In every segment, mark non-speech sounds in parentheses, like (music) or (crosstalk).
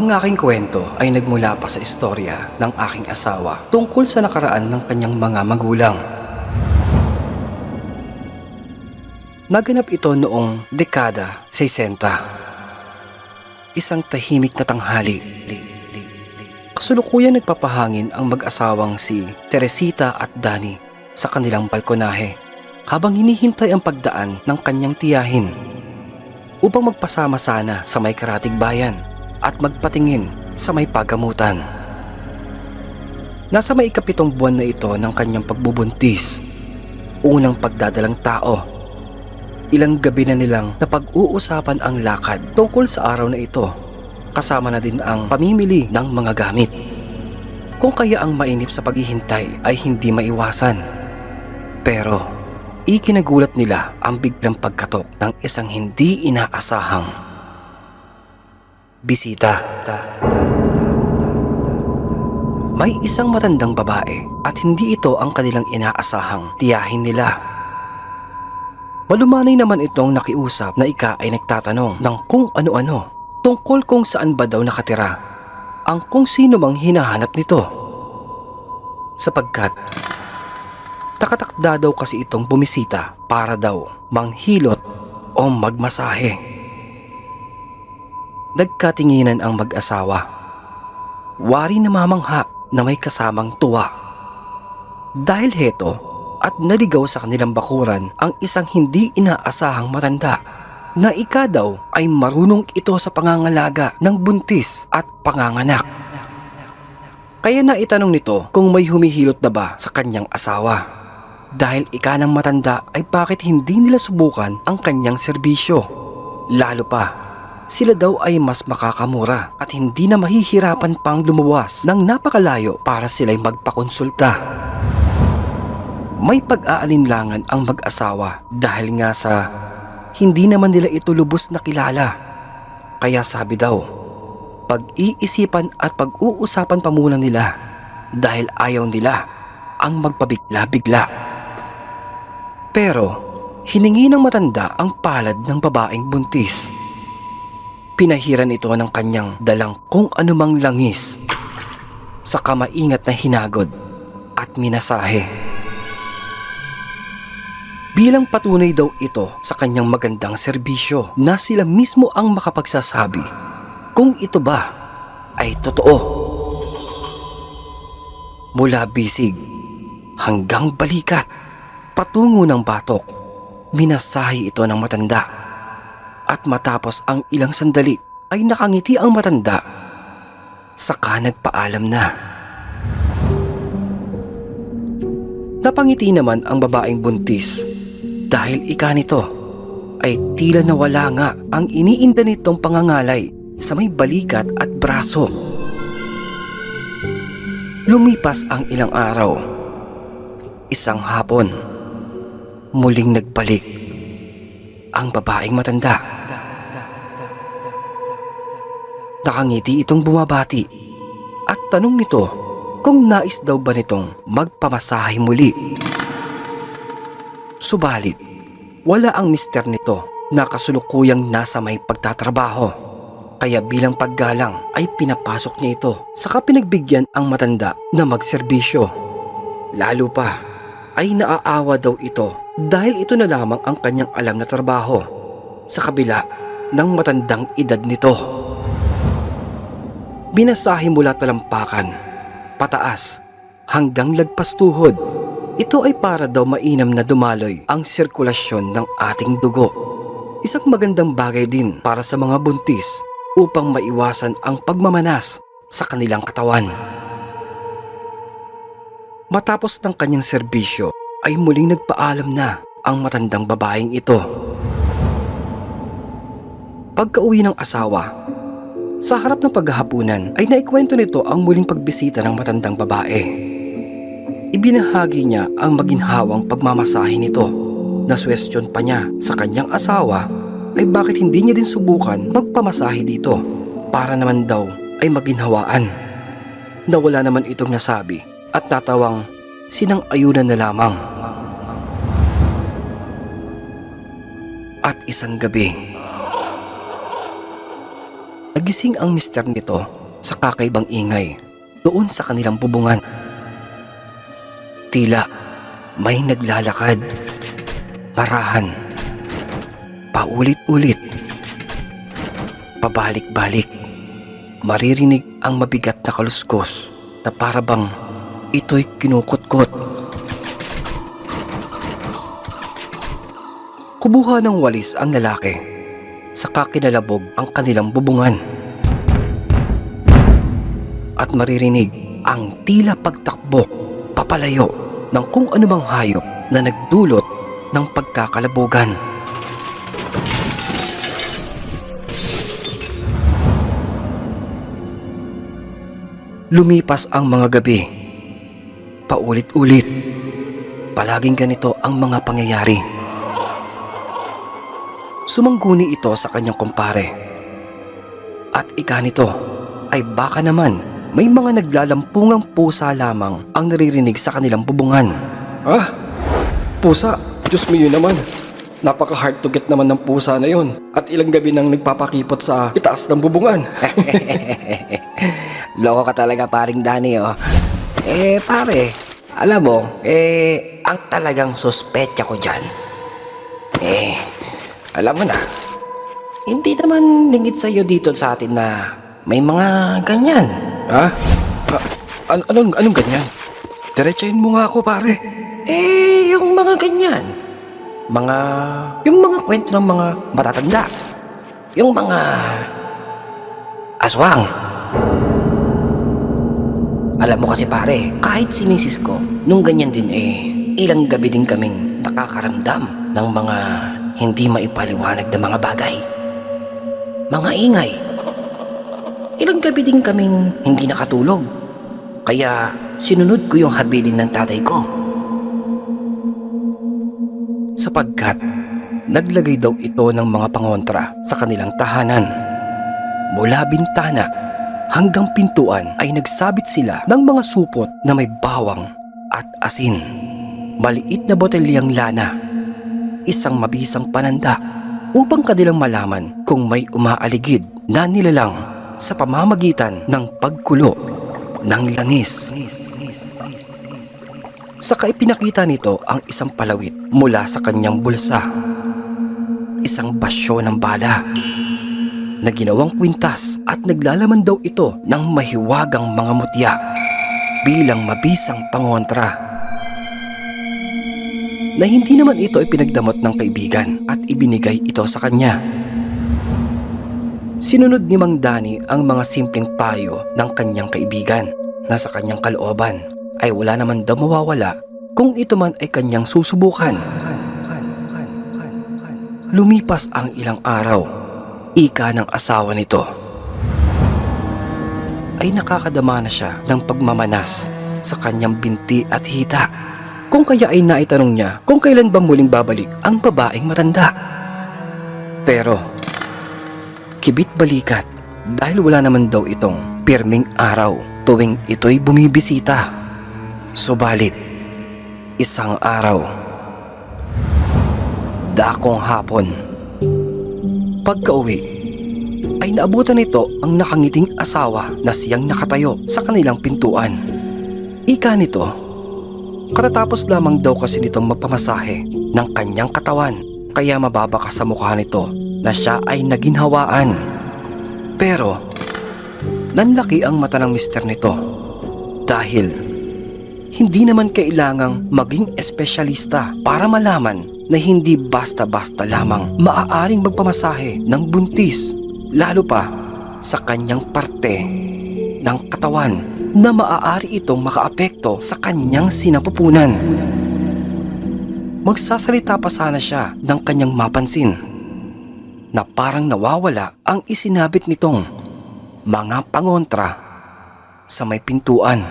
Ang aking kwento ay nagmula pa sa istorya ng aking asawa tungkol sa nakaraan ng kanyang mga magulang. Naganap ito noong dekada 60. Isang tahimik na tanghali. Kasulukuyang nagpapahangin ang mag-asawang si Teresita at Dani sa kanilang balkonahe habang hinihintay ang pagdaan ng kanyang tiyahin upang magpasama sana sa may karatig bayan at magpatingin sa may pagamutan. Nasa may ikapitong buwan na ito ng kanyang pagbubuntis. Unang pagdadalang tao. Ilang gabi na nilang napag-uusapan ang lakad tungkol sa araw na ito. Kasama na din ang pamimili ng mga gamit. Kung kaya ang mainip sa paghihintay ay hindi maiwasan. Pero ikinagulat nila ang biglang pagkatok ng isang hindi inaasahang bisita. May isang matandang babae at hindi ito ang kanilang inaasahang tiyahin nila. Malumanay naman itong nakiusap na ika ay nagtatanong ng kung ano-ano tungkol kung saan ba daw nakatira ang kung sino mang hinahanap nito. Sapagkat takatakda daw kasi itong bumisita para daw manghilot o magmasahe. Nagkatinginan ang mag-asawa. Wari na mamangha na may kasamang tuwa. Dahil heto at naligaw sa kanilang bakuran ang isang hindi inaasahang matanda na ika daw ay marunong ito sa pangangalaga ng buntis at panganganak. Kaya na itanong nito kung may humihilot na ba sa kanyang asawa. Dahil ika ng matanda ay bakit hindi nila subukan ang kanyang serbisyo. Lalo pa, sila daw ay mas makakamura at hindi na mahihirapan pang lumuwas ng napakalayo para sila'y magpakonsulta. May pag-aalinlangan ang mag-asawa dahil nga sa hindi naman nila ito lubos na kilala. Kaya sabi daw, pag-iisipan at pag-uusapan pa muna nila dahil ayaw nila ang magpabigla-bigla. Pero, hiningi ng matanda ang palad ng babaeng buntis. Pinahiran ito ng kanyang dalang kung anumang langis sa kamaingat na hinagod at minasahe. Bilang patunay daw ito sa kanyang magandang serbisyo na sila mismo ang makapagsasabi kung ito ba ay totoo. Mula bisig hanggang balikat, patungo ng batok, minasahi ito ng matanda. At matapos ang ilang sandali ay nakangiti ang matanda. Saka nagpaalam na. Napangiti naman ang babaeng buntis dahil ika nito ay tila nawala nga ang iniinda nitong pangangalay sa may balikat at braso. Lumipas ang ilang araw. Isang hapon, muling nagbalik ang babaeng matanda. Nakangiti itong bumabati at tanong nito kung nais daw ba nitong magpamasahe muli. Subalit, wala ang mister nito na kasulukuyang nasa may pagtatrabaho. Kaya bilang paggalang ay pinapasok niya ito saka pinagbigyan ang matanda na magserbisyo. Lalo pa ay naaawa daw ito dahil ito na lamang ang kanyang alam na trabaho sa kabila ng matandang edad nito. Binasahe mula talampakan, pataas, hanggang lagpas tuhod. Ito ay para daw mainam na dumaloy ang sirkulasyon ng ating dugo. Isang magandang bagay din para sa mga buntis upang maiwasan ang pagmamanas sa kanilang katawan. Matapos ng kanyang serbisyo ay muling nagpaalam na ang matandang babaeng ito. Pagka-uwi ng asawa, sa harap ng paghahapunan ay naikwento nito ang muling pagbisita ng matandang babae. Ibinahagi niya ang maginhawang pagmamasahe nito. Naswestiyon pa niya sa kanyang asawa ay bakit hindi niya din subukan magpamasahe dito para naman daw ay maginhawaan. Nawala naman itong nasabi at natawang sinang ayunan na lamang. At isang gabi, Nagising ang mister nito sa kakaibang ingay doon sa kanilang bubungan. Tila may naglalakad. Marahan. Paulit-ulit. Pabalik-balik. Maririnig ang mabigat na kaluskos na parabang ito'y kinukutkot. Kubuha ng walis ang lalaki. Saka kinalabog ang kanilang bubungan. At maririnig ang tila pagtakbo papalayo ng kung anumang hayop na nagdulot ng pagkakalabugan. Lumipas ang mga gabi. Paulit-ulit. Palaging ganito ang mga pangyayari. Sumangguni ito sa kanyang kumpare. At ika nito ay baka naman may mga naglalampungang pusa lamang ang naririnig sa kanilang bubungan. Ah, pusa. Diyos mo yun naman. Napaka hard to get naman ng pusa na yun. At ilang gabi nang nagpapakipot sa itaas ng bubungan. (laughs) Loko ka talaga paring Dani oh. Eh pare, alam mo, eh ang talagang suspetya ko dyan. Eh, alam mo na, hindi naman lingit sa'yo dito sa atin na may mga ganyan. Ha? an- anong, anong ganyan? Diretsahin mo nga ako pare. Eh, yung mga ganyan. Mga, yung mga kwento ng mga matatanda. Yung mga aswang. Alam mo kasi pare, kahit si misis ko, nung ganyan din eh, ilang gabi din kaming nakakaramdam ng mga hindi maipaliwanag na mga bagay. Mga ingay. Ilang gabi din kaming hindi nakatulog. Kaya sinunod ko yung habilin ng tatay ko. Sapagkat naglagay daw ito ng mga pangontra sa kanilang tahanan. Mula bintana hanggang pintuan ay nagsabit sila ng mga supot na may bawang at asin. Maliit na botelyang lana. Isang mabisang pananda upang kanilang malaman kung may umaaligid na nilalang sa pamamagitan ng pagkulo ng langis. Saka ipinakita nito ang isang palawit mula sa kanyang bulsa. Isang basyo ng bala na ginawang kwintas at naglalaman daw ito ng mahiwagang mga mutya bilang mabisang pangontra. Na hindi naman ito ipinagdamot ng kaibigan at ibinigay ito sa kanya. Sinunod ni Mang Dani ang mga simpleng payo ng kanyang kaibigan na sa kanyang kalooban ay wala naman daw mawawala kung ito man ay kanyang susubukan. Lumipas ang ilang araw, ika ng asawa nito. Ay nakakadama na siya ng pagmamanas sa kanyang binti at hita. Kung kaya ay naitanong niya kung kailan ba muling babalik ang babaeng matanda. Pero, kibit balikat dahil wala naman daw itong pirming araw tuwing ito'y bumibisita. Subalit, isang araw, dakong hapon, pagka-uwi, ay naabutan nito ang nakangiting asawa na siyang nakatayo sa kanilang pintuan. Ika nito, katatapos lamang daw kasi nitong magpamasahe ng kanyang katawan kaya mababa ka sa mukha nito na siya ay naginhawaan. Pero, nanlaki ang mata ng mister nito dahil hindi naman kailangang maging espesyalista para malaman na hindi basta-basta lamang maaaring magpamasahe ng buntis lalo pa sa kanyang parte ng katawan na maaari itong makaapekto sa kanyang sinapupunan. Magsasalita pa sana siya ng kanyang mapansin na parang nawawala ang isinabit nitong mga pangontra sa may pintuan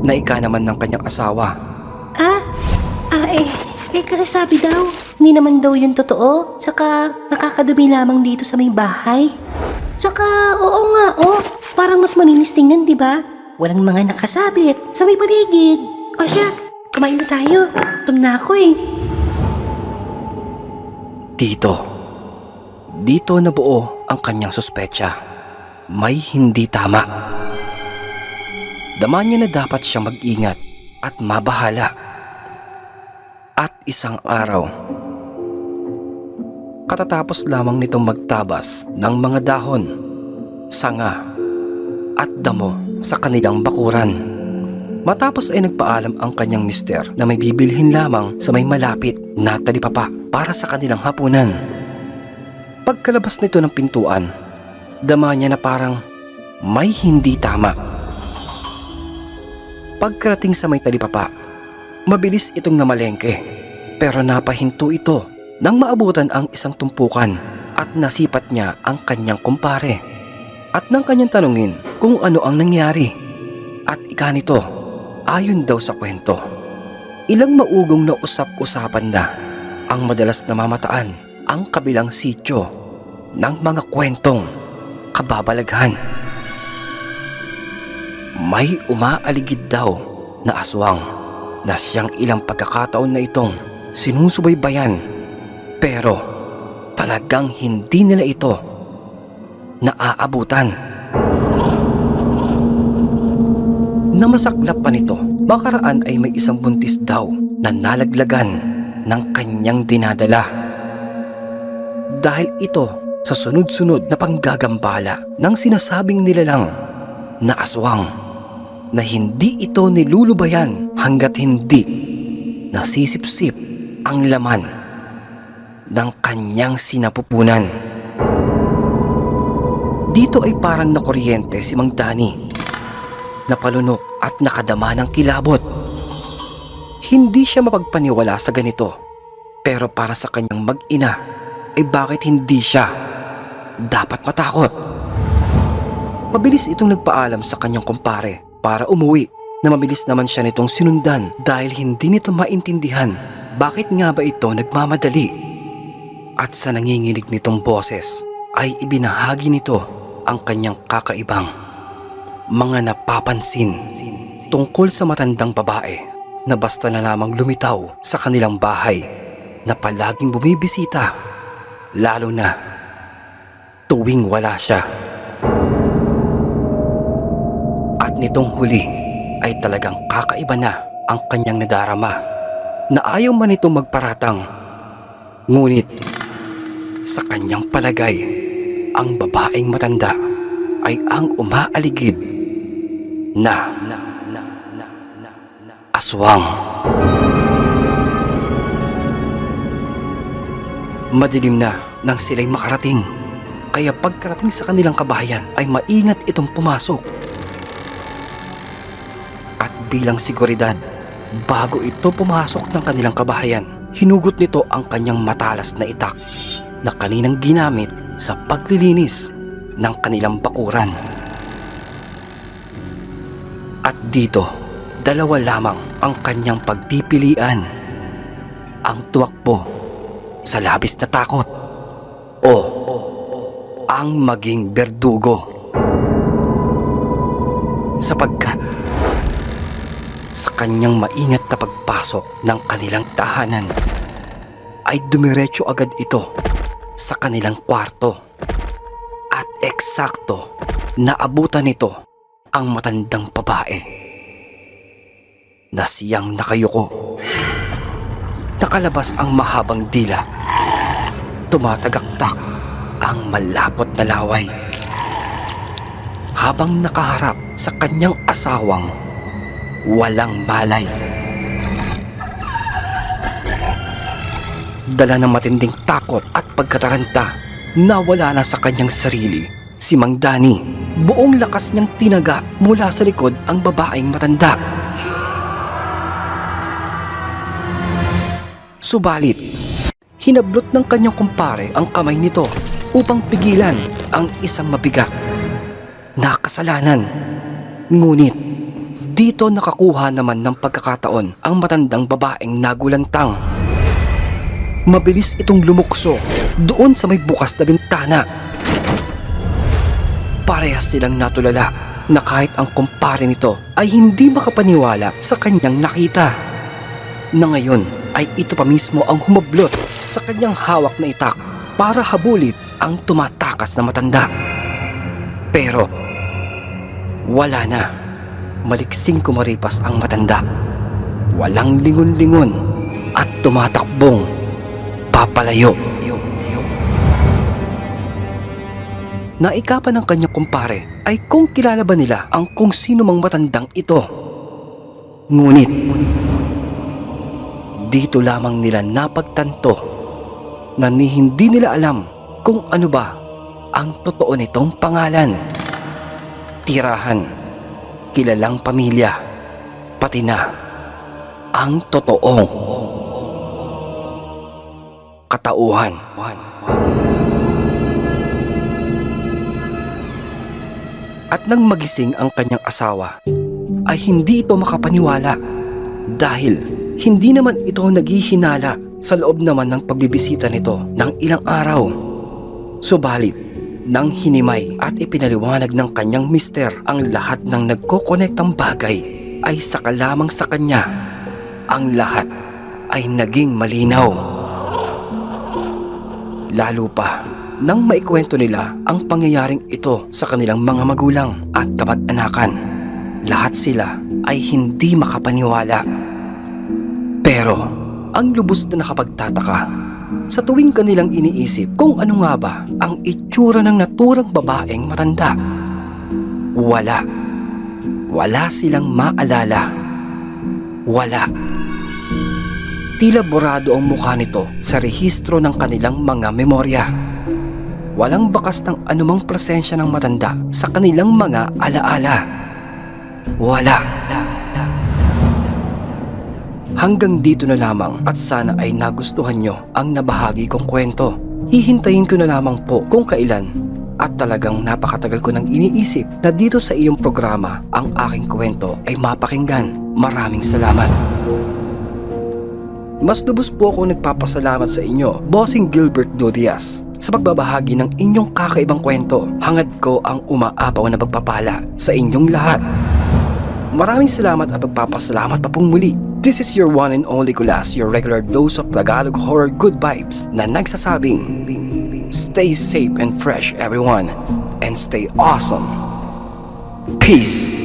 na ika naman ng kanyang asawa. Ah, ah eh, eh kasi sabi daw, hindi naman daw yun totoo. Saka nakakadumi lamang dito sa may bahay. Saka, oo nga, oh, parang mas malinis tingnan, di ba? Walang mga nakasabit sa may paligid. O siya, kumain na tayo. Gutom na ako eh. Dito, Dito nabuo ang kanyang suspecha. May hindi tama. Dama niya na dapat siyang mag-ingat at mabahala. At isang araw, katatapos lamang nitong magtabas ng mga dahon, sanga, at damo sa kanilang bakuran. Matapos ay nagpaalam ang kanyang mister na may bibilhin lamang sa may malapit na talipapa para sa kanilang hapunan. Pagkalabas nito ng pintuan, dama niya na parang may hindi tama. Pagkarating sa may talipapa, mabilis itong namalengke pero napahinto ito nang maabutan ang isang tumpukan at nasipat niya ang kanyang kumpare. At nang kanyang tanungin kung ano ang nangyari. At ika nito, ayon daw sa kwento. Ilang maugong na usap-usapan na ang madalas namamataan ang kabilang sityo ng mga kwentong kababalaghan. May umaaligid daw na aswang na siyang ilang pagkakataon na itong sinusubaybayan pero talagang hindi nila ito naaabutan. Namasaklap pa nito, makaraan ay may isang buntis daw na nalaglagan ng kanyang dinadala. Dahil ito sa sunod-sunod na panggagambala ng sinasabing nilalang na aswang na hindi ito nilulubayan hanggat hindi nasisipsip ang laman ng kanyang sinapupunan. Dito ay parang nakuryente si Mang Dani. Napalunok at nakadama ng kilabot. Hindi siya mapagpaniwala sa ganito. Pero para sa kanyang mag-ina, ay bakit hindi siya dapat matakot? Mabilis itong nagpaalam sa kanyang kumpare para umuwi na mabilis naman siya nitong sinundan dahil hindi nito maintindihan bakit nga ba ito nagmamadali. At sa nanginginig nitong boses ay ibinahagi nito ang kanyang kakaibang mga napapansin tungkol sa matandang babae na basta na lamang lumitaw sa kanilang bahay na palaging bumibisita lalo na tuwing wala siya. At nitong huli ay talagang kakaiba na ang kanyang nadarama na ayaw man ito magparatang. Ngunit sa kanyang palagay, ang babaeng matanda ay ang umaaligid na aswang. Madilim na nang sila'y makarating. Kaya pagkarating sa kanilang kabahayan ay maingat itong pumasok. At bilang seguridad, bago ito pumasok ng kanilang kabahayan, hinugot nito ang kanyang matalas na itak na kaninang ginamit sa paglilinis ng kanilang bakuran. At dito, dalawa lamang ang kanyang pagpipilian. Ang tuwakbo sa labis na takot o ang maging berdugo. Sapagkat sa kanyang maingat na pagpasok ng kanilang tahanan ay dumiretso agad ito sa kanilang kwarto at eksakto naabutan nito ang matandang babae na siyang nakayuko. Nakalabas ang mahabang dila. Tumatagaktak ang malapot na laway. Habang nakaharap sa kanyang asawang walang malay. Dala ng matinding takot at pagkataranta, nawala na sa kanyang sarili si Mang Dani. Buong lakas niyang tinaga mula sa likod ang babaeng matanda. Subalit, hinablot ng kanyang kumpare ang kamay nito upang pigilan ang isang mabigat na kasalanan. Ngunit, dito nakakuha naman ng pagkakataon ang matandang babaeng nagulantang. Mabilis itong lumukso doon sa may bukas na bintana. Parehas silang natulala na kahit ang kumpare nito ay hindi makapaniwala sa kanyang nakita. Na ngayon ay ito pa mismo ang humablot sa kanyang hawak na itak para habulit ang tumatakas na matanda. Pero, wala na. Maliksing kumaripas ang matanda. Walang lingon-lingon at tumatakbong papalayo. Naikapan ng kanyang kumpare ay kung kilala ba nila ang kung sino mang matandang ito. Ngunit, dito lamang nila napagtanto na ni hindi nila alam kung ano ba ang totoo nitong pangalan. Tirahan, kilalang pamilya, pati na ang totoong katauhan. At nang magising ang kanyang asawa, ay hindi ito makapaniwala dahil hindi naman ito naghihinala sa loob naman ng pagbibisita nito ng ilang araw. Subalit, nang hinimay at ipinaliwanag ng kanyang mister ang lahat ng nagkokonektang bagay ay saka lamang sa kanya ang lahat ay naging malinaw. Lalo pa nang maikwento nila ang pangyayaring ito sa kanilang mga magulang at kamag-anakan. Lahat sila ay hindi makapaniwala. Pero ang lubos na nakapagtataka sa tuwing kanilang iniisip kung ano nga ba ang itsura ng naturang babaeng matanda. Wala. Wala silang maalala. Wala. Tila borado ang mukha nito sa rehistro ng kanilang mga memorya. Walang bakas ng anumang presensya ng matanda sa kanilang mga alaala. Wala. Hanggang dito na lamang at sana ay nagustuhan nyo ang nabahagi kong kwento. Hihintayin ko na lamang po kung kailan at talagang napakatagal ko nang iniisip na dito sa iyong programa ang aking kwento ay mapakinggan. Maraming salamat. Mas lubos po ako nagpapasalamat sa inyo, Bossing Gilbert Dodias, sa pagbabahagi ng inyong kakaibang kwento. Hangad ko ang umaapaw na pagpapala sa inyong lahat. Maraming salamat at pagpapasalamat pa pong muli. This is your one and only Kulas, your regular dose of Tagalog horror good vibes na nagsasabing, Stay safe and fresh everyone, and stay awesome. Peace!